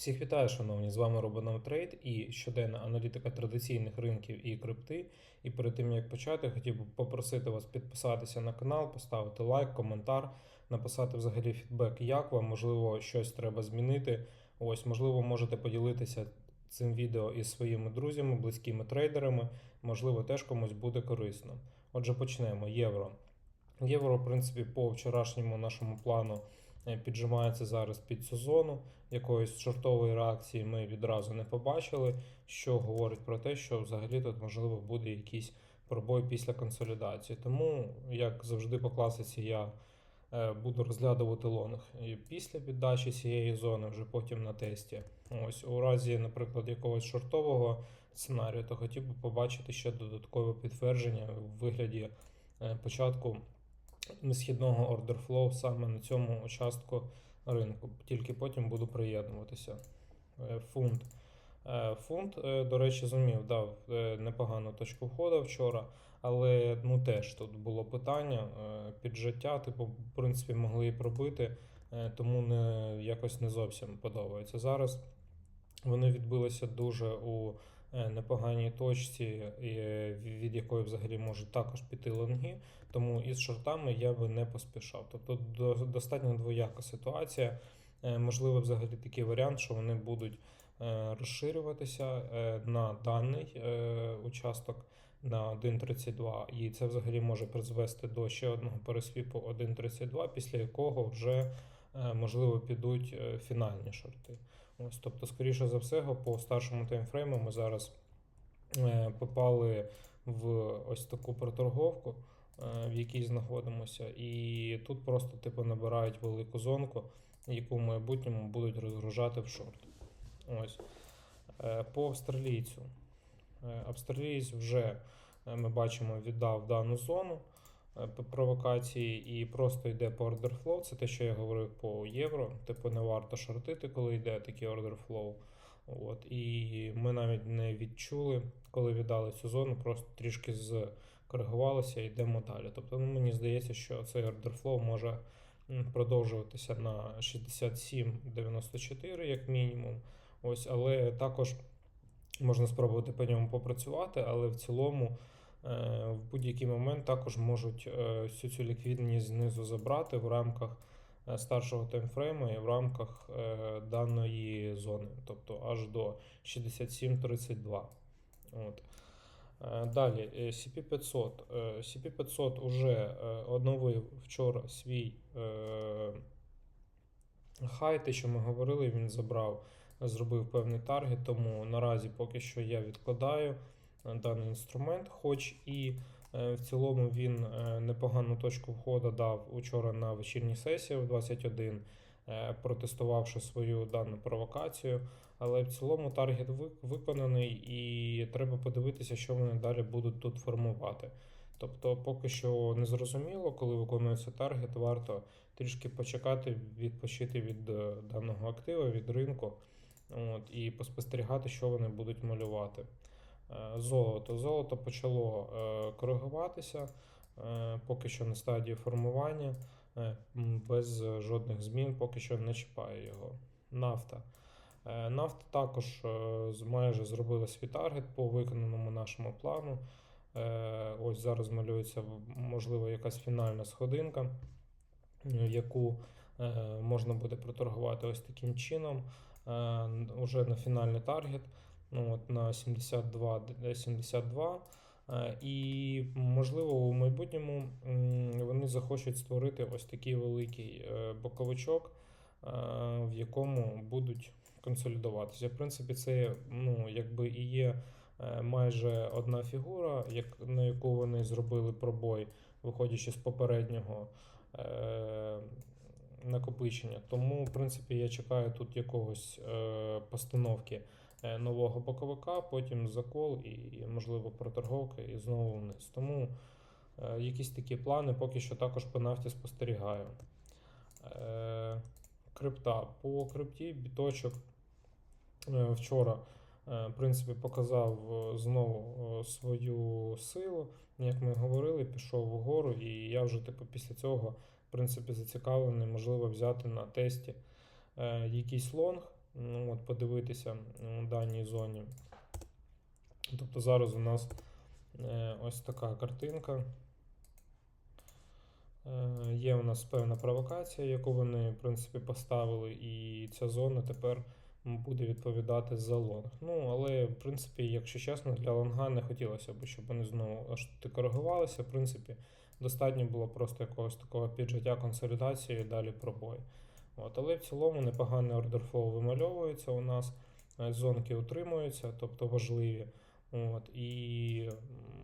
Всіх вітаю, шановні! З вами Робинов Трейд і щоденна аналітика традиційних ринків і крипти. І перед тим як почати, хотів би попросити вас підписатися на канал, поставити лайк, коментар, написати взагалі фідбек, як вам, можливо, щось треба змінити. Ось, можливо, можете поділитися цим відео із своїми друзями, близькими трейдерами. Можливо, теж комусь буде корисно. Отже, почнемо. Євро. Євро, в принципі, по вчорашньому нашому плану піджимається зараз під цю зону. Якоїсь шортової реакції ми відразу не побачили, що говорить про те, що взагалі тут можливо буде якийсь пробой після консолідації. Тому, як завжди, по класиці я е, буду розглядувати лонг і після віддачі цієї зони, вже потім на тесті. Ось у разі, наприклад, якогось шортового сценарію, то хотів би побачити ще додаткове підтвердження в вигляді е, початку order flow саме на цьому участку ринку. Тільки потім буду приєднуватися. Е, Фунт. Е, Фунт, е, до речі, зумів, дав непогану точку входу вчора, але ну теж тут було питання піджиття, типу, в принципі, могли і пробити, тому не, якось не зовсім подобається. Зараз вони відбилися дуже у непоганій точці, е, від якої взагалі можуть також піти лонги. Тому із шортами я би не поспішав. Тобто до- достатньо двояка ситуація. Е, Можливо, взагалі такий варіант, що вони будуть е, розширюватися е, на даний е, участок на 1.32, і це взагалі може призвести до ще одного пересвіпу 1.32, після якого вже е, можливо підуть е, фінальні шорти. Ось, тобто, скоріше за все, по старшому таймфрейму ми зараз е, попали в ось таку проторговку, е, в якій знаходимося, і тут просто типу набирають велику зонку, яку в майбутньому будуть розгружати в шорт. Ось. Е, По австралійцю. Австралієць вже ми бачимо віддав дану зону провокації і просто йде по order flow. Це те, що я говорив по євро. Типу не варто шортити, коли йде такий order flow. От, і ми навіть не відчули, коли віддали цю зону, просто трішки скоригувалися і йдемо далі. Тобто ну, мені здається, що цей order flow може продовжуватися на 67,94 як мінімум. Ось, але також можна спробувати по ньому попрацювати, але в цілому е, в будь-який момент також можуть е, всю цю ліквідність знизу забрати в рамках е, старшого таймфрейму і в рамках е, даної зони, тобто аж до 67.32. От. Е, Далі, е, CP500. Е, CP500 уже е, оновив вчора свій е, хай, те, що ми говорили, він забрав, зробив певний таргет, тому наразі поки що я відкладаю е, даний інструмент, хоч і е, в цілому він е, непогану точку входу дав учора на вечірній сесії в 21, е, протестувавши свою дану провокацію. Але в цілому таргет виконаний, і треба подивитися, що вони далі будуть тут формувати. Тобто, поки що не зрозуміло, коли виконується таргет, варто трішки почекати, відпочити від даного актива, від ринку, от, і поспостерігати, що вони будуть малювати. Е, Золото. Золото почало е, коригуватися, е, поки що на стадії формування, без жодних змін, поки що не чіпає його. Нафта. Нафта також майже зробила свій таргет по виконаному нашому плану. Ось зараз малюється можливо якась фінальна сходинка, яку можна буде проторгувати ось таким чином. Уже на фінальний таргет ну, от на 72, д- 72. Е, І можливо у майбутньому вони захочуть створити ось такий великий е, боковичок, е, в якому будуть консолідуватися. В принципі, це ну, якби і є е, майже одна фігура, на яку вони зробили пробой, виходячи з попереднього е, накопичення. Тому, в принципі, я чекаю тут якогось е, постановки е, нового боковика, потім закол і, можливо, проторговка і знову вниз. Тому е, якісь такі плани поки що також по нафті спостерігаю. Е, крипта. По крипті біточок е, вчора е, в принципі, показав е, знову е, свою силу. Як ми говорили, пішов вгору, і я вже типу, після цього в принципі, зацікавлений, можливо, взяти на тесті е, якийсь лонг. Ну, от, подивитися у даній зоні. Тобто зараз у нас е, ось така картинка. Е, Є у нас певна провокація, яку вони, в принципі, поставили, і ця зона тепер буде відповідати за лонг. Ну, але, в принципі, якщо чесно, для лонга не хотілося б, щоб вони знову аж коригувалися. В принципі, достатньо було просто якогось такого піджиття консолідації і далі пробой. От, але в цілому непоганий ордер флоу вимальовується у нас, зонки утримуються, тобто важливі. От, і,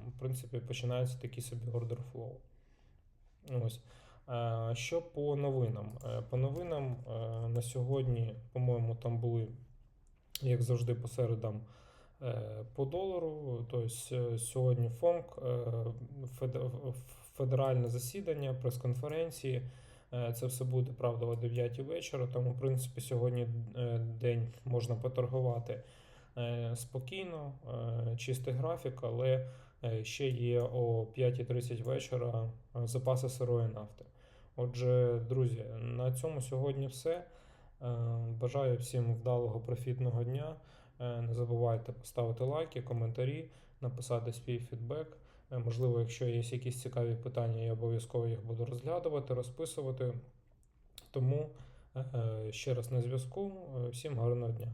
в принципі, починається такий собі ордер флоу. Ось. Що по новинам? Е, По новинам е, на сьогодні, по-моєму, там були, як завжди, по середам е, по долару. Тобто сьогодні ФОМК, федеральне засідання, прес-конференції. Е, Це все буде, правда, о 9 вечора. Тому, в принципі, сьогодні е, день можна поторгувати е, спокійно, чистий графік, але ще є о 5.30 вечора запаси сирої нафти. Отже, друзі, на цьому сьогодні все. Бажаю всім вдалого профітного дня. Не забувайте поставити лайки, коментарі, написати свій фідбек. Е, Можливо, якщо є якісь цікаві питання, я обов'язково їх буду розглядувати, розписувати. Тому е, ще раз на зв'язку. Е, Всім гарного дня.